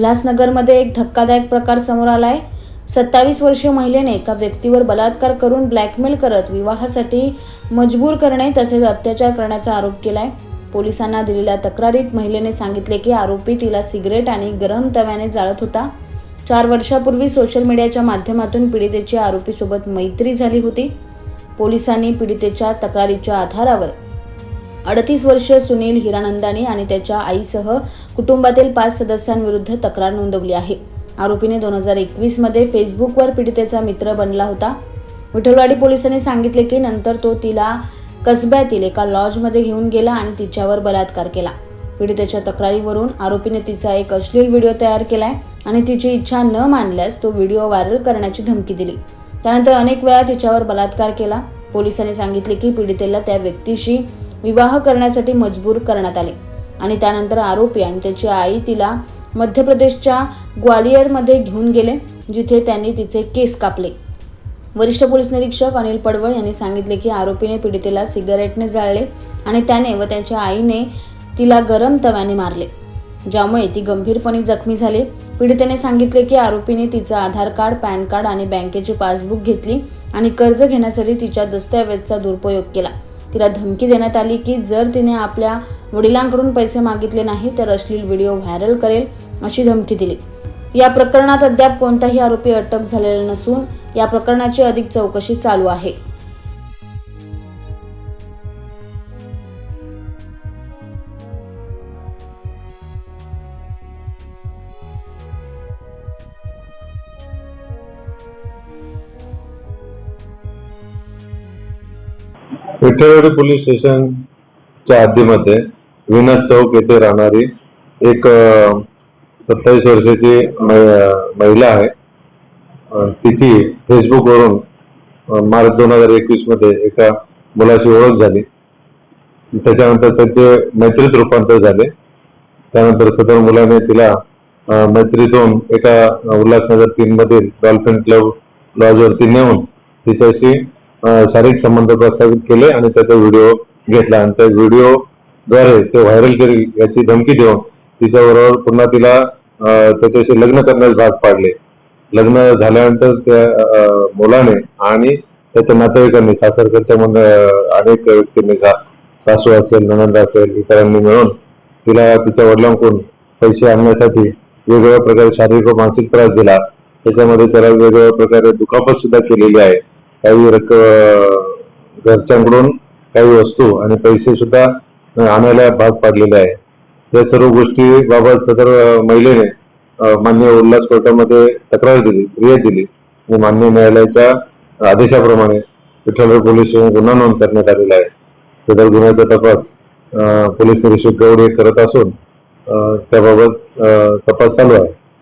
उल्हासनगरमध्ये एक धक्कादायक प्रकार समोर आलाय. सत्तावीस वर्षीय महिलेने एका व्यक्तीवर बलात्कार करून ब्लॅकमेल करत विवाहासाठी मजबूर करणे तसेच अत्याचार करण्याचा आरोप केलाय. पोलिसांना दिलेल्या तक्रारीत महिलेने सांगितले की आरोपी तिला सिगरेट आणि गरम तव्याने जाळत होता. चार वर्षापूर्वी सोशल मीडियाच्या माध्यमातून पीडितेची आरोपीसोबत मैत्री झाली होती. पोलिसांनी पीडितेच्या तक्रारीच्या आधारावर अडतीस वर्षीय सुनील हिरानंदानी आणि त्याच्या आईसह कुटुंबातील पाच सदस्यांविरुद्ध तक्रार नोंदवली आहे. आरोपीने दोन हजार एकवीसमध्ये फेसबुकवर पीडितेचा मित्र बनला होता. विठलवाडी पोलिसांनी सांगितले की नंतर तो तिला कसब्यातील एका लॉजमध्ये घेऊन गेला आणि तिच्यावर बलात्कार केला. पीडितेच्या तक्रारीवरून आरोपीने तिचा एक अश्लील व्हिडिओ तयार केलाय आणि तिची इच्छा न मानल्यास तो व्हिडिओ व्हायरल करण्याची धमकी दिली. त्यानंतर अनेक वेळा तिच्यावर बलात्कार केला. पोलिसांनी सांगितले की पीडितेला त्या व्यक्तीशी विवाह करण्यासाठी मजबूर करण्यात आले. आणि त्यानंतर आरोपी आणि त्याची आई तिला मध्य प्रदेशच्या ग्वालियरमध्ये घेऊन गेले जिथे त्यांनी तिचे केस कापले. वरिष्ठ पोलीस निरीक्षक अनिल पडवळ यांनी सांगितले की आरोपीने पीडितेला सिगारेटने जाळले आणि त्याने व त्याच्या आईने तिला गरम तव्याने मारले ज्यामुळे ती गंभीरपणे जखमी झाली. पीडितेने सांगितले की आरोपीने तिचं आधार कार्ड पॅन कार्ड आणि बँकेची पासबुक घेतली आणि कर्ज घेण्यासाठी तिच्या दस्तऐवजचा दुरुपयोग केला. तिला धमकी देण्यात आली की जर तिने आपल्या वडिलांकडून पैसे मागितले नाही तर अश्लील व्हिडिओ व्हायरल करेल अशी धमकी दिली. या प्रकरणात अद्याप कोणताही आरोपी अटक झालेला नसून या प्रकरणाची अधिक चौकशी चालू आहे. विठ्ठलवाडी पोलीस स्टेशनच्या हद्दीमध्ये विनोद चौक येथे राहणारी एक सत्तावीस वर्षाची महिला आहे. तिची फेसबुकवरून मार्च दोन हजार एकवीसमध्ये एका मुलाशी ओळख झाली. त्याच्यानंतर त्यांचे मैत्रीत रूपांतर झाले. त्यानंतर सदर मुलाने तिला मैत्रीतून एका उल्हासनगर तीन मधील डॉल्फिन क्लब लॉजवरती नेऊन तिच्याशी शारीरिक संबंध प्रस्थापित केले आणि त्याचा व्हिडिओ घेतला. आणि त्या व्हिडिओद्वारे ते व्हायरल केली याची धमकी देऊन तिच्याबरोबर पुन्हा तिला त्याच्याशी लग्न करण्यास भाग पाडले. लग्न झाल्यानंतर त्या मुलाने आणि त्याच्या नातेवाईकांनी सासरकडच्या मन- अनेक व्यक्तींनी सा- सासू असेल ननंद असेल इतरांनी मिळून तिला तिच्या वडिलांकडून पैसे आणण्यासाठी वेगवेगळ्या प्रकारे शारीरिक व मानसिक त्रास दिला. त्याच्यामध्ये त्याला वेगवेगळ्या प्रकारे दुखापत सुद्धा केलेली आहे. काही रक्क घरच्यांकडून काही वस्तू आणि पैसे सुद्धा आणायला भाग पाडलेले आहे. या सर्व गोष्टी बाबत सदर महिलेने मान्य उल्हास कोर्टामध्ये तक्रार दिली फिर्याद दिली. आणि मान्य न्यायालयाच्या आदेशाप्रमाणे विठ्ठलराव पोलीस स्टेशन गुन्हा नोंद करण्यात आलेला आहे. सदर गुन्ह्याचा तपास पोलीस निरीक्षक गौड हे करत असून त्याबाबत तपास चालू आहे.